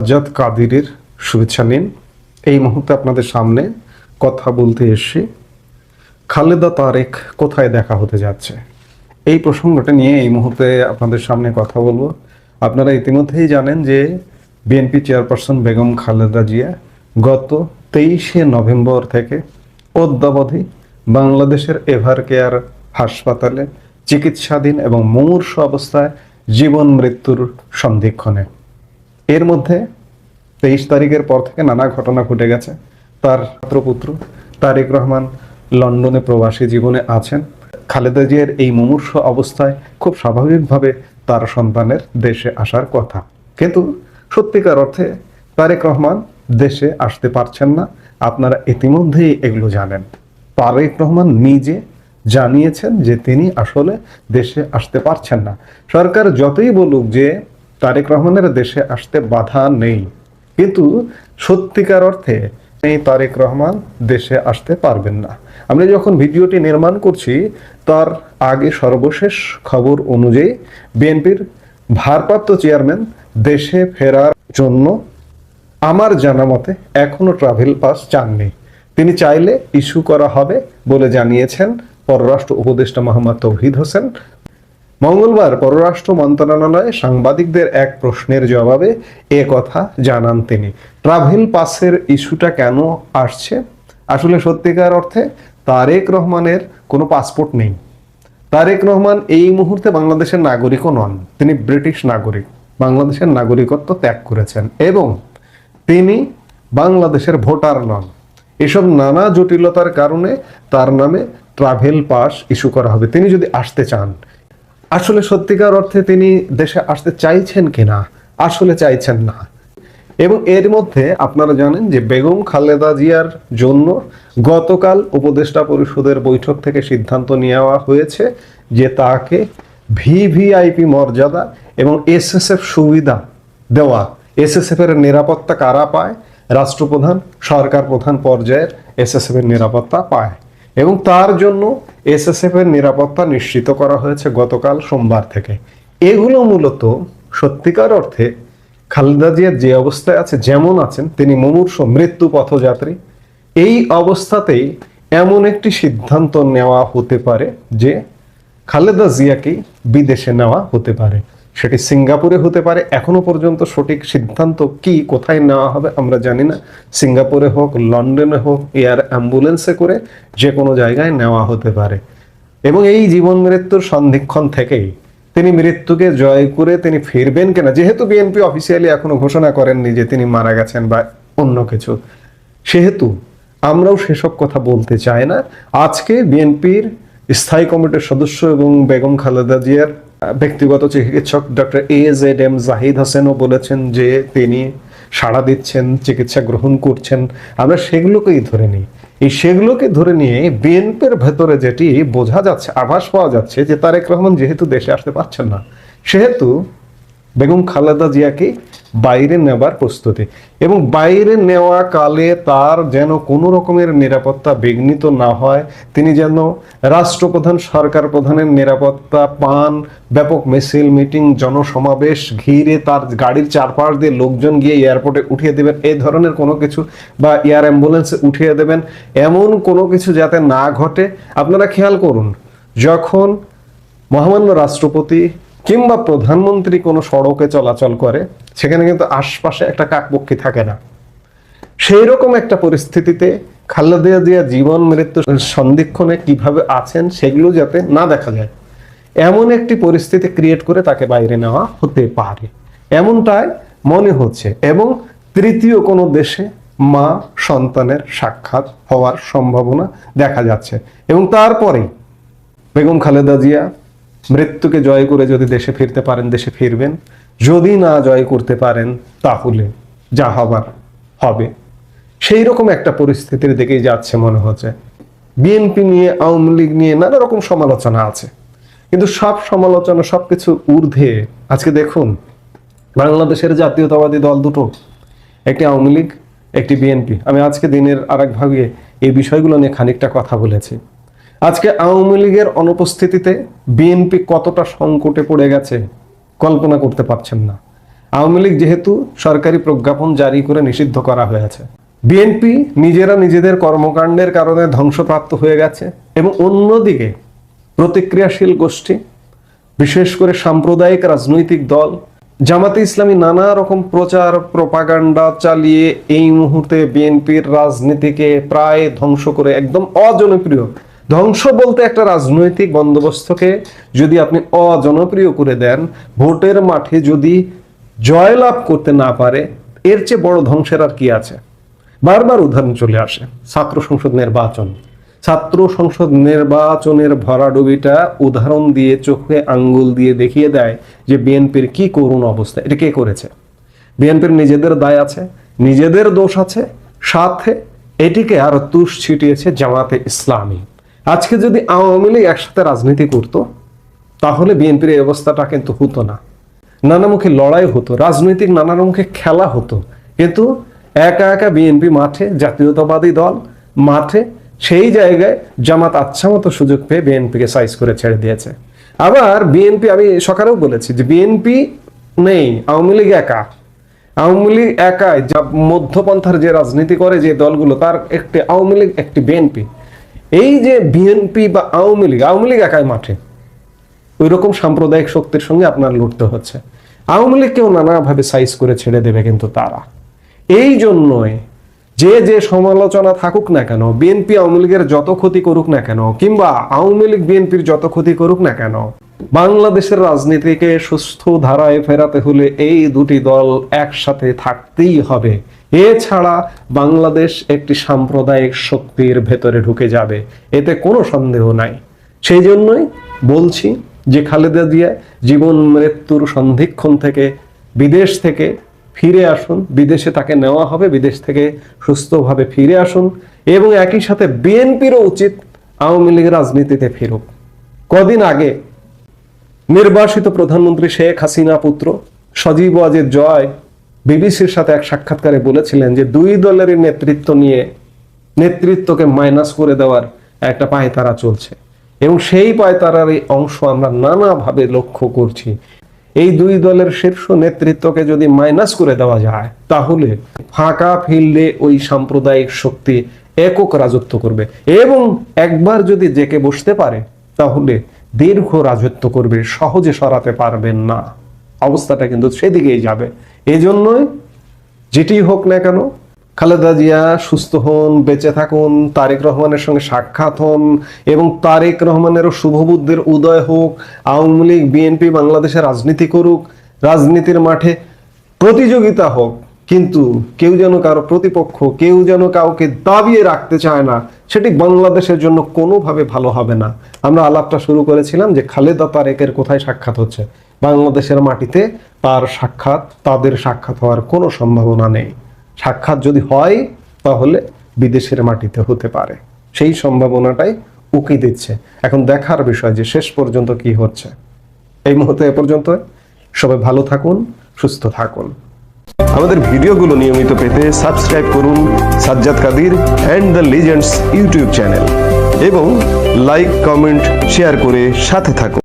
সাজ্জাদ কাদিরের শুভেচ্ছা নিন। এই মুহূর্তে আপনাদের সামনে কথা বলতে এসে খালেদা তারেক কোথায় দেখা হতে যাচ্ছে? এই প্রসঙ্গটা নিয়ে এই মুহূর্তে আপনাদের সামনে কথা বলব। আপনারা ইতিমধ্যেই জানেন যে বিএনপি চেয়ারপারসন বেগম খালেদা জিয়া গত তেইশে নভেম্বর থেকে অদ্যাবধি বাংলাদেশের এভার কেয়ার হাসপাতালে চিকিৎসাধীন এবং মুমূর্ষ অবস্থায় জীবন মৃত্যুর সন্ধিক্ষণে এর মধ্যে তেইশ তারিখের পর থেকে নানা ঘটনা ঘটে গেছে। তার পুত্র, তারেক রহমান লন্ডনে প্রবাসী জীবনে আছেন। খালেদা জিয়ার এই মুমূর্ষ অবস্থায় খুব স্বাভাবিকভাবে তার সন্তানের দেশে আসার কথা। কিন্তু সত্যিকার অর্থে তারেক রহমান দেশে আসতে পারছেন না। আপনারা ইতিমধ্যেই এগুলো জানেন। তারেক রহমান নিজে জানিয়েছেন যে তিনি আসলে দেশে আসতে পারছেন না। সরকার যতই বলুক যে তারেক রহমানের দেশে আসতে বাধা নেই। কিন্তু সত্যিকার অর্থে এই তারেক রহমান দেশে আসতে পারবেন না। আমরা যখন ভিডিওটি নির্মাণ করছি, তার আগে সর্বশেষ খবর অনুযায়ী বিএনপির ভারপ্রাপ্ত চেয়ারম্যান দেশে ফেরার জন্য আমার জানা মতে এখনও ট্রাভেল পাস চাননি। তিনি চাইলে ইস্যু করা হবে বলে জানিয়েছেন পররাষ্ট্র উপদেষ্টা মোহাম্মদ তৌহিদ হোসেন। মঙ্গলবার পররাষ্ট্র মন্ত্রণালয়ে সাংবাদিকদের এক প্রশ্নের জবাবে এ কথা জানান তিনি। ট্রাভেল পাসের ইস্যুটা কেন আসছে? আসলে সত্যিকার অর্থে তারেক রহমানের কোনো পাসপোর্ট নেই। তারেক রহমান এই মুহূর্তে বাংলাদেশের নাগরিকও নন, তিনি ব্রিটিশ নাগরিক। বাংলাদেশের নাগরিকত্ব ত্যাগ করেছেন এবং তিনি বাংলাদেশের ভোটার নন। এসব নানা জটিলতার কারণে তার নামে ট্রাভেল পাস ইস্যু করা হবে। তিনি যদি আসতে চান আসলে সত্যিকার অর্থে তিনি দেশে আসতে চাইছেন কিনা? আসলে চাইছেন না। এবং এর মধ্যে আপনারা জানেন যে বেগম খালেদা জিয়ার জন্য গতকাল উপদেষ্টা পরিষদের বৈঠক থেকে সিদ্ধান্ত নেওয়া হয়েছে যে তাকে ভিভিআইপি মর্যাদা এবং এসএসএফ সুবিধা দেওয়া, এসএসএফ এর নিরাপত্তা কারা পায়? রাষ্ট্রপ্রধান, সরকার প্রধান পর্যায়ের এসএসএফ এর নিরাপত্তা পায়। এবং তার জন্য এসএসএফ এর নিরাপত্তা নিশ্চিত করা হয়েছে গতকাল সোমবার থেকে। এগুলো মূলত সত্যিকার অর্থে খালেদা জিয়ার যে অবস্থায় আছে, যেমন আছেন, তিনি মুমূর্ষ মৃত্যু পথযাত্রী। এই অবস্থাতেই এমন একটি সিদ্ধান্ত নেওয়া হতে পারে যে খালেদা জিয়াকে বিদেশে নেওয়া হতে পারে। সেটি সিঙ্গাপুরে হতে পারে। এখনও পর্যন্ত সঠিক সিদ্ধান্ত কি, কোথায় নেওয়া হবে আমরা জানি না। সিঙ্গাপুরে হোক, লন্ডনে হোক, এয়ার অ্যাম্বুলেন্সে করে যে কোনো জায়গায় নেওয়া হতে পারে। এবং এই জীবন মৃত্যুর সন্ধিক্ষণ থেকেই তিনি মৃত্যুকে জয় করে তিনি ফিরবেন কিনা, যেহেতু বিএনপি অফিসিয়ালি এখনও ঘোষণা করেননি যে তিনি মারা গেছেন বা অন্য কিছু। সেহেতু আমরাও সেসব কথা বলতে চাই না। আজকে বিএনপির স্থায়ী কমিটির সদস্য এবং বেগম খালেদা জিয়ার ব্যক্তিগত চিকিৎসক doctor A Z M Zahid হোসেনও বলেছেন যে তিনি সাড়া দিচ্ছেন, চিকিৎসা গ্রহণ করছেন। আমরা সেগুলোকেই ধরে নিই। এই সেগুলোকে ধরে নিয়ে বিএনপির ভেতরে যেটি বোঝা যাচ্ছে, আভাস পাওয়া যাচ্ছে যে তারেক রহমান যেহেতু দেশে আসতে পারছেন না, সেহেতু বেগম খালেদা জিয়াকে বাইরে নেবার প্রস্তুতি। এবং বাইরে নেওয়া কালে তার যেন কোনো রকমের নিরাপত্তা বিঘ্নিত না হয়, তিনি যেন রাষ্ট্রপ্রধান, সরকার প্রধানের নিরাপত্তা পান, ব্যাপক মিছিল, মিটিং, জনসমাবেশ, ঘিরে তার গাড়ির চারপাশ দিয়ে লোকজন গিয়ে এয়ারপোর্টে উঠিয়ে দেবেন এই ধরনের কোনো কিছু বা এয়ার অ্যাম্বুলেন্সে উঠিয়ে দেবেন, এমন কোনো কিছু যাতে না ঘটে। আপনারা খেয়াল করুন, যখন মহামান্য রাষ্ট্রপতি কিংবা প্রধানমন্ত্রী কোনো সড়কে চলাচল করে, সেখানে কিন্তু আশপাশে একটা কাকপক্ষী থাকে না। সেই রকম একটা পরিস্থিতিতে খালেদা জিয়া জীবন, মৃত্যু সন্ধিক্ষণে কীভাবে আছেন সেগুলো যাতে না দেখা যায়, এমন একটি পরিস্থিতি ক্রিয়েট করে তাকে বাইরে নেওয়া হতে পারে। এমনটাই মনে হচ্ছে এবং তৃতীয় কোনো দেশে মা সন্তানের সাক্ষাৎ হওয়ার সম্ভাবনা দেখা যাচ্ছে। এবং তারপরে বেগম খালেদা জিয়া মৃত্যুকে জয় করে যদি দেশে ফিরতে পারেন, দেশে ফিরবেন। যদি না জয় করতে পারেন, তাহলে যা হবার হবে। সেই রকম একটা পরিস্থিতির দিকেই যাচ্ছে মনে হচ্ছে। বিএনপি নিয়ে, আওয়ামী লীগ নিয়ে নানা রকম সমালোচনা আছে। কিন্তু সব সমালোচনা, সবকিছু ঊর্ধ্বে। আজকে দেখুন, বাংলাদেশের জাতীয়তাবাদী দল দুটো, একটি আওয়ামী লীগ, একটি বিএনপি আমি আজকে দিনের আরেক ভাগে এই বিষয়গুলো নিয়ে খানিকটা কথা বলেছি। আজকে আওয়ামী লীগের অনুপস্থিতিতে বিএনপি কতটা সংকটে পড়ে গেছে কল্পনা করতে পারছেন না। আওয়ামী লীগ যেহেতু সরকারি প্রজ্ঞাপন জারি করে নিষিদ্ধ করা হয়েছে, বিএনপি নিজেরা নিজেদের কর্মকাণ্ডের কারণে ধ্বংসপ্রাপ্ত হয়ে গেছে এবং অন্যদিকে প্রতিক্রিয়াশীল গোষ্ঠী, বিশেষ করে সাম্প্রদায়িক রাজনৈতিক দল, জামাতে ইসলামী নানা রকম প্রচার, প্রপাগান্ডা চালিয়ে এই মুহূর্তে বিএনপির রাজনীতিকে প্রায় ধ্বংস করে একদম অজনপ্রিয় ধ্বংস বলতে একটা রাজনৈতিক বন্দোবস্তকে যদি আপনি অজনপ্রিয় করে দেন, ভোটের মাঠে যদি জয়লাভ করতে না পারে, এর চেয়ে বড় ধ্বংসের আর কি আছে? বারবার উদাহরণ চলে আসে, ছাত্র সংসদ নির্বাচন। ছাত্র সংসদ নির্বাচনের ভরাডুবিটা উদাহরণ দিয়ে চোখে আঙ্গুল দিয়ে দেখিয়ে দেয় যে বিএনপির কি করুণ অবস্থা। এটা কে করেছে? বিএনপির নিজেদের দায় আছে, নিজেদের দোষ আছে, সাথে এটিকে আরও তুষ ছিটিয়েছে জামাতে ইসলামী। আজকে যদি আওয়ামী লীগ একসাথে রাজনীতি করত, তাহলে বিএনপির এই অবস্থাটা কিন্তু হতো না। নানামুখী লড়াই হতো, রাজনৈতিক নানামুখী খেলা হতো। কিন্তু একা একা বিএনপি মাঠে, জাতীয়তাবাদী দল মাঠে, সেই জায়গায় জামাত আচ্ছা মতো সুযোগ পেয়ে বিএনপিকে সাইজ করে ছেড়ে দিয়েছে। আবার বিএনপি, আমি সকালেও বলেছি যে বিএনপি নেই, আওয়ামী লীগ একা। আওয়ামী লীগ একাই, যা মধ্যপন্থার যে রাজনীতি করে যে দলগুলো, তার একটি, আওয়ামী লীগ একটি বিএনপি। এই যে বিএনপি বা আওয়ামী লীগ আওয়ামী লীগ একাই মাঠে ওই রকম সাম্প্রদায়িক শক্তির সঙ্গে আপনার লড়তে হচ্ছে। আওয়ামী লীগকেও নানাভাবে সাইজ করে ছেড়ে দেবে কিন্তু তারা। এই জন্যই যে যে সমালোচনা থাকুক না কেন বিএনপি আওয়ামী লীগের যত ক্ষতি করুক না কেন, কিংবা আওয়ামী লীগ বিএনপির যত ক্ষতি করুক না কেন, বাংলাদেশের রাজনীতিকে সুস্থ ধারায় ফেরাতে হলে এই দুটি দল একসাথে থাকতেই হবে। এছাড়া বাংলাদেশ একটি সাম্প্রদায়িক শক্তির ভেতরে ঢুকে যাবে, এতে কোনো সন্দেহ নাই। সেই জন্যই বলছি যে খালেদা জিয়া জীবন মৃত্যুর সন্ধিক্ষণ থেকে বিদেশ থেকে ফিরে আসুন। বিদেশে তাকে নেওয়া হবে, বিদেশ থেকে সুস্থভাবে ফিরে আসুন এবং একই সাথে বিএনপিরও উচিত আওয়ামী লীগের রাজনীতিতে ফিরুক। কদিন আগে নির্বাসিত প্রধানমন্ত্রী শেখ হাসিনা পুত্র সজীব ওয়াজেদ জয় বিবিসির সাথে এক সাক্ষাৎকারে বলেছিলেন যে দুই দলের নেতৃত্ব নিয়ে নেতৃত্বকে মাইনাস করে দেওয়ার একটা পায়তারা চলছে। এবং সেই পায়তারার এই অংশ আমরা নানাভাবে লক্ষ্য করছি। এই দুই দলের শীর্ষ নেতৃত্বকে যদি মাইনাস করে দেওয়া যায়, তাহলে ফাঁকা ফিল্ডে ওই সাম্প্রদায়িক শক্তি একক রাজত্ব করবে। এবং একবার যদি জেকে বসতে পারে, তাহলে দীর্ঘ রাজত্ব করবে, সহজে সরাতে পারবেন না। অবস্থাটা কিন্তু সেদিকেই যাবে। এই জন্যই যেটি হোক না কেন, খালেদা জিয়া সুস্থ হন, বেঁচে থাকুন, তারেক রহমানের সঙ্গে সাক্ষাৎ হন এবং তারেক রহমানেরও শুভবুদ্ধির উদয় হোক, আওয়ামী লীগ, বিএনপি বাংলাদেশে রাজনীতি করুক, রাজনীতির মাঠে প্রতিযোগিতা হোক, কিন্তু কেউ যেন কারও প্রতিপক্ষ, কেউ যেন কাউকে দাবিয়ে রাখতে চায় না, সেটি বাংলাদেশের জন্য কোনোভাবে ভালো হবে না। আমরা আলাপটা শুরু করেছিলাম যে খালেদা তারেকের কোথায় সাক্ষাৎ হচ্ছে। বাংলাদেশের মাটিতে তার সাক্ষাৎ, তাদের সাক্ষাৎ হওয়ার কোনো সম্ভাবনা নেই। সাক্ষাৎ যদি হয়, তাহলে বিদেশের মাটিতে হতে পারে। সেই সম্ভাবনাটাই উকি দিচ্ছে। এখন দেখার বিষয় যে শেষ পর্যন্ত কি হচ্ছে। এই মুহূর্তে এ পর্যন্ত সবাই ভালো থাকুন, সুস্থ থাকুন। আমাদের ভিডিওগুলো নিয়মিত পেতে সাবস্ক্রাইব করুন Sajjad Kadir and the legends YouTube channel এবং লাইক, কমেন্ট, শেয়ার করে সাথে থাকুন।